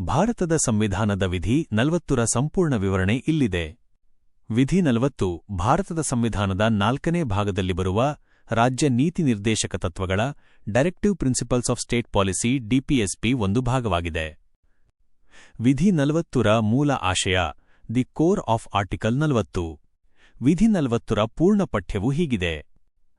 ಭಾರತದ ಸಂವಿಧಾನದ ವಿಧಿ ನಲವತ್ತುರ ಸಂಪೂರ್ಣ ವಿವರಣೆ ಇಲ್ಲಿದೆ. ವಿಧಿ ನಲವತ್ತು, ಭಾರತದ ಸಂವಿಧಾನದ ನಾಲ್ಕನೇ ಭಾಗದಲ್ಲಿ ಬರುವ ರಾಜ್ಯ ನೀತಿ ನಿರ್ದೇಶಕ ತತ್ವಗಳ directive principles of state policy DPSP ಒಂದು ಭಾಗವಾಗಿದೆ. ವಿಧಿ ನಲವತ್ತುರ ಮೂಲ ಆಶಯ ದಿ ಕೋರ್ ಆಫ್ ಆರ್ಟಿಕಲ್ ನಲವತ್ತು. ವಿಧಿ ನಲವತ್ತುರ ಪೂರ್ಣ ಪಠ್ಯವು ಹೀಗಿದೆ.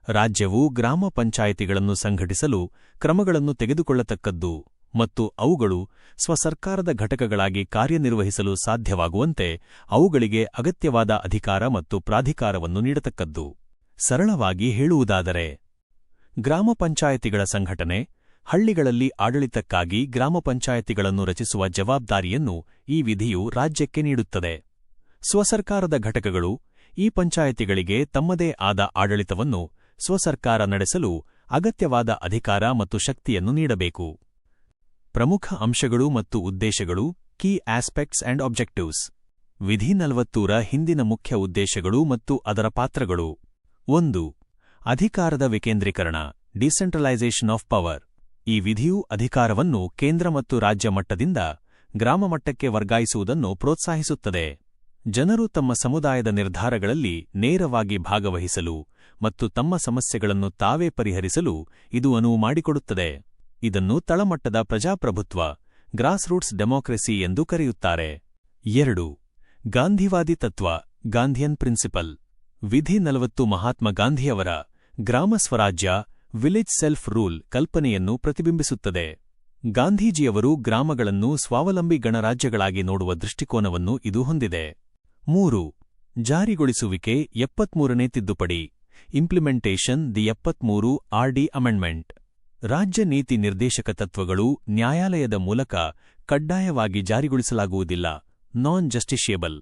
ರಾಜ್ಯವು ಗ್ರಾಮ ಪಂಚಾಯಿತಿಗಳನ್ನು ಸಂಘಟಿಸಲು ಕ್ರಮಗಳನ್ನು ತೆಗೆದುಕೊಳ್ಳತಕ್ಕದ್ದು. ಮತ್ತು ಅವುಗಳು ಸ್ವಸರ್ಕಾರದ ಘಟಕಗಳಾಗಿ ಕಾರ್ಯನಿರ್ವಹಿಸಲು ಸಾಧ್ಯವಾಗುವಂತೆ ಅವುಗಳಿಗೆ ಅಗತ್ಯವಾದ ಅಧಿಕಾರ ಮತ್ತು ಪ್ರಾಧಿಕಾರವನ್ನು ನೀಡತಕ್ಕದ್ದು. ಸರಳವಾಗಿ ಹೇಳುವುದಾದರೆ, ಗ್ರಾಮ ಪಂಚಾಯಿತಿಗಳ ಸಂಘಟನೆ ಹಳ್ಳಿಗಳಲ್ಲಿ ಆಡಳಿತಕ್ಕಾಗಿ ಗ್ರಾಮ ಪಂಚಾಯಿತಿಗಳನ್ನು ರಚಿಸುವ ಜವಾಬ್ದಾರಿಯನ್ನು ಈ ವಿಧಿಯು ರಾಜ್ಯಕ್ಕೆ ನೀಡುತ್ತದೆ. ಸ್ವಸರ್ಕಾರದ ಘಟಕಗಳು ಈ ಪಂಚಾಯಿತಿಗಳಿಗೆ ತಮ್ಮದೇ ಆದ ಆಡಳಿತವನ್ನು ಸ್ವಸರ್ಕಾರ ನಡೆಸಲು ಅಗತ್ಯವಾದ ಅಧಿಕಾರ ಮತ್ತು ಶಕ್ತಿಯನ್ನು ನೀಡಬೇಕು. ಪ್ರಮುಖ ಅಂಶಗಳು ಮತ್ತು ಉದ್ದೇಶಗಳು ಕೀ ಆಸ್ಪೆಕ್ಟ್ಸ್ ಅಂಡ್ ಆಬ್ಜೆಕ್ಟಿವ್ಸ್ ವಿಧಿ ನಲವತ್ತೂರ ಹಿಂದಿನ ಮುಖ್ಯ ಉದ್ದೇಶಗಳು ಮತ್ತು ಅದರ ಪಾತ್ರಗಳು. ಒಂದು, ಅಧಿಕಾರದ ವಿಕೇಂದ್ರೀಕರಣ ಡಿಸೆಂಟ್ರಲೈಸೇಷನ್ ಆಫ್ ಪವರ್ ಈ ವಿಧಿಯು ಅಧಿಕಾರವನ್ನು ಕೇಂದ್ರ ಮತ್ತು ರಾಜ್ಯ ಮಟ್ಟದಿಂದ ಗ್ರಾಮ ಮಟ್ಟಕ್ಕೆ ವರ್ಗಾಯಿಸುವುದನ್ನು ಪ್ರೋತ್ಸಾಹಿಸುತ್ತದೆ. ಜನರು ತಮ್ಮ ಸಮುದಾಯದ ನಿರ್ಧಾರಗಳಲ್ಲಿ ನೇರವಾಗಿ ಭಾಗವಹಿಸಲು ಮತ್ತು ತಮ್ಮ ಸಮಸ್ಯೆಗಳನ್ನು ತಾವೇ ಪರಿಹರಿಸಲು ಇದು ಅನುವು ಮಾಡಿಕೊಡುತ್ತದೆ. ಇದನ್ನು ತಳಮಟ್ಟದ ಪ್ರಜಾಪ್ರಭುತ್ವ, ಗ್ರಾಸ್ರೂಟ್ಸ್ ಡೆಮಾಕ್ರೆಸಿ ಎಂದು ಕರೆಯುತ್ತಾರೆ. ಎರಡು, ಗಾಂಧಿವಾದಿ ತತ್ವ, ಗಾಂಧಿಯನ್ ಪ್ರಿನ್ಸಿಪಲ್. ವಿಧಿ ನಲವತ್ತು ಮಹಾತ್ಮ ಗಾಂಧಿಯವರ, ಗ್ರಾಮ ಸ್ವರಾಜ್ಯ, ವಿಲೇಜ್ ಸೆಲ್ಫ್ ರೂಲ್ ಕಲ್ಪನೆಯನ್ನು ಪ್ರತಿಬಿಂಬಿಸುತ್ತದೆ. ಗಾಂಧೀಜಿಯವರು ಗ್ರಾಮಗಳನ್ನು ಸ್ವಾವಲಂಬಿ ಗಣರಾಜ್ಯಗಳಾಗಿ ನೋಡುವ ದೃಷ್ಟಿಕೋನವನ್ನು ಇದು ಹೊಂದಿದೆ. ಮೂರು, ಜಾರಿಗೊಳಿಸುವಿಕೆ ಎಪ್ಪತ್ಮೂರನೇ ತಿದ್ದುಪಡಿ ಇಂಪ್ಲಿಮೆಂಟೇಷನ್ ದಿ ಎಪ್ಪತ್ಮೂರು ಆರ್ಡಿ ಅಮೆಂಡ್ಮೆಂಟ್ ರಾಜ್ಯ ನೀತಿ ನಿರ್ದೇಶಕ ತತ್ವಗಳು ನ್ಯಾಯಾಲಯದ ಮೂಲಕ ಕಡ್ಡಾಯವಾಗಿ ಜಾರಿಗೊಳಿಸಲಾಗುವುದಿಲ್ಲ ನಾನ್ ಜಸ್ಟಿಷಿಯಬಲ್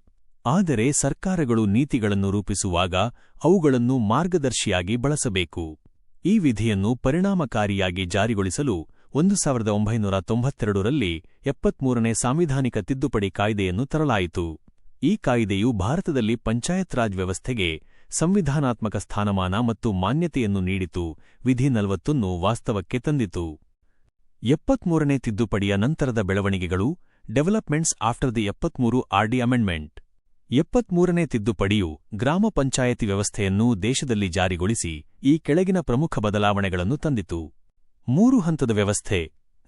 ಆದರೆ ಸರ್ಕಾರಗಳು ನೀತಿಗಳನ್ನು ರೂಪಿಸುವಾಗ ಅವುಗಳನ್ನು ಮಾರ್ಗದರ್ಶಿಯಾಗಿ ಬಳಸಬೇಕು. ಈ ವಿಧಿಯನ್ನು ಪರಿಣಾಮಕಾರಿಯಾಗಿ ಜಾರಿಗೊಳಿಸಲು ಒಂದು ಸಾವಿರದ ಒಂಬೈನೂರ ತೊಂಬತ್ತೆರಡರಲ್ಲಿ ಎಪ್ಪತ್ಮೂರನೇ ಸಾಂವಿಧಾನಿಕ ತಿದ್ದುಪಡಿ ಕಾಯ್ದೆಯನ್ನು ತರಲಾಯಿತು. ಈ ಕಾಯ್ದೆಯು ಭಾರತದಲ್ಲಿ ಪಂಚಾಯತ್ ರಾಜ್ ವ್ಯವಸ್ಥೆಗೆ ಸಂವಿಧಾನಾತ್ಮಕ ಸ್ಥಾನಮಾನ ಮತ್ತು ಮಾನ್ಯತೆಯನ್ನು ನೀಡಿತು. ವಿಧಿ ನಲವತ್ತನ್ನು ವಾಸ್ತವಕ್ಕೆ ತಂದಿತು. ಎಪ್ಪತ್ಮೂರನೇ ತಿದ್ದುಪಡಿಯ ನಂತರದ ಬೆಳವಣಿಗೆಗಳು, ಡೆವಲಪ್ಮೆಂಟ್ಸ್ ಆಫ್ಟರ್ ದಿ ಎಪ್ಪತ್ಮೂರು ಆರ್ಡಿ ಅಮೆಂಡ್ಮೆಂಟ್. ಎಪ್ಪತ್ಮೂರನೇ ತಿದ್ದುಪಡಿಯು ಗ್ರಾಮ ಪಂಚಾಯತಿ ವ್ಯವಸ್ಥೆಯನ್ನು ದೇಶದಲ್ಲಿ ಜಾರಿಗೊಳಿಸಿ, ಈ ಕೆಳಗಿನ ಪ್ರಮುಖ ಬದಲಾವಣೆಗಳನ್ನು ತಂದಿತು. ಮೂರು ಹಂತದ ವ್ಯವಸ್ಥೆ,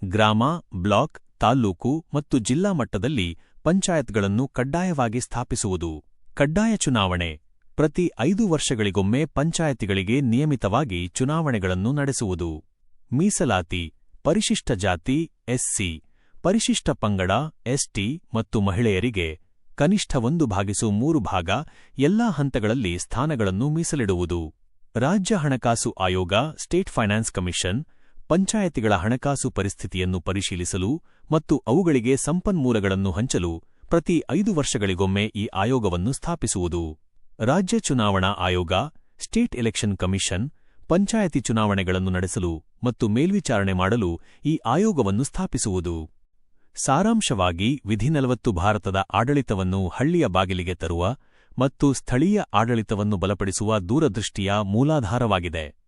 ಗ್ರಾಮ, ಬ್ಲಾಕ್, ತಾಲ್ಲೂಕು ಮತ್ತು ಜಿಲ್ಲಾ ಮಟ್ಟದಲ್ಲಿ ಪಂಚಾಯತ್ಗಳನ್ನು ಕಡ್ಡಾಯವಾಗಿ ಸ್ಥಾಪಿಸುವುದು. ಕಡ್ಡಾಯ ಚುನಾವಣೆ ಪ್ರತಿ ಐದು ವರ್ಷಗಳಿಗೊಮ್ಮೆ ಪಂಚಾಯತಿಗಳಿಗೆ ನಿಯಮಿತವಾಗಿ ಚುನಾವಣೆಗಳನ್ನು ನಡೆಸುವುದು. ಮೀಸಲಾತಿ, ಪರಿಶಿಷ್ಟ ಜಾತಿ, ಎಸ್ಸಿ, ಪರಿಶಿಷ್ಟ ಪಂಗಡ, ಎಸ್ಟಿ ಮತ್ತು ಮಹಿಳೆಯರಿಗೆ ಕನಿಷ್ಠ ಒಂದು ಭಾಗಿಸು ಮೂರು ಭಾಗ ಎಲ್ಲಾ ಹಂತಗಳಲ್ಲಿ ಸ್ಥಾನಗಳನ್ನು ಮೀಸಲಿಡುವುದು. ರಾಜ್ಯ ಹಣಕಾಸು ಆಯೋಗ, ಸ್ಟೇಟ್ ಫೈನಾನ್ಸ್ ಕಮಿಷನ್, ಪಂಚಾಯತಿಗಳ ಹಣಕಾಸು ಪರಿಸ್ಥಿತಿಯನ್ನು ಪರಿಶೀಲಿಸಲು ಮತ್ತು ಅವುಗಳಿಗೆ ಸಂಪನ್ಮೂಲಗಳನ್ನು ಹಂಚಲು ಪ್ರತಿ ಐದು ವರ್ಷಗಳಿಗೊಮ್ಮೆ ಈ ಆಯೋಗವನ್ನು ಸ್ಥಾಪಿಸುವುದು. ರಾಜ್ಯ ಚುನಾವಣಾ ಆಯೋಗ, ಸ್ಟೇಟ್ ಎಲೆಕ್ಷನ್ ಕಮಿಷನ್, ಪಂಚಾಯತಿ ಚುನಾವಣೆಗಳನ್ನು ನಡೆಸಲು ಮತ್ತು ಮೇಲ್ವಿಚಾರಣೆ ಮಾಡಲು ಈ ಆಯೋಗವನ್ನು ಸ್ಥಾಪಿಸುವುದು. ಸಾರಾಂಶವಾಗಿ, ವಿಧಿ ನಲವತ್ತು ಭಾರತದ ಆಡಳಿತವನ್ನು ಹಳ್ಳಿಯ ಬಾಗಿಲಿಗೆ ತರುವ ಮತ್ತು ಸ್ಥಳೀಯ ಆಡಳಿತವನ್ನು ಬಲಪಡಿಸುವ ದೂರದೃಷ್ಟಿಯ ಮೂಲಾಧಾರವಾಗಿದೆ.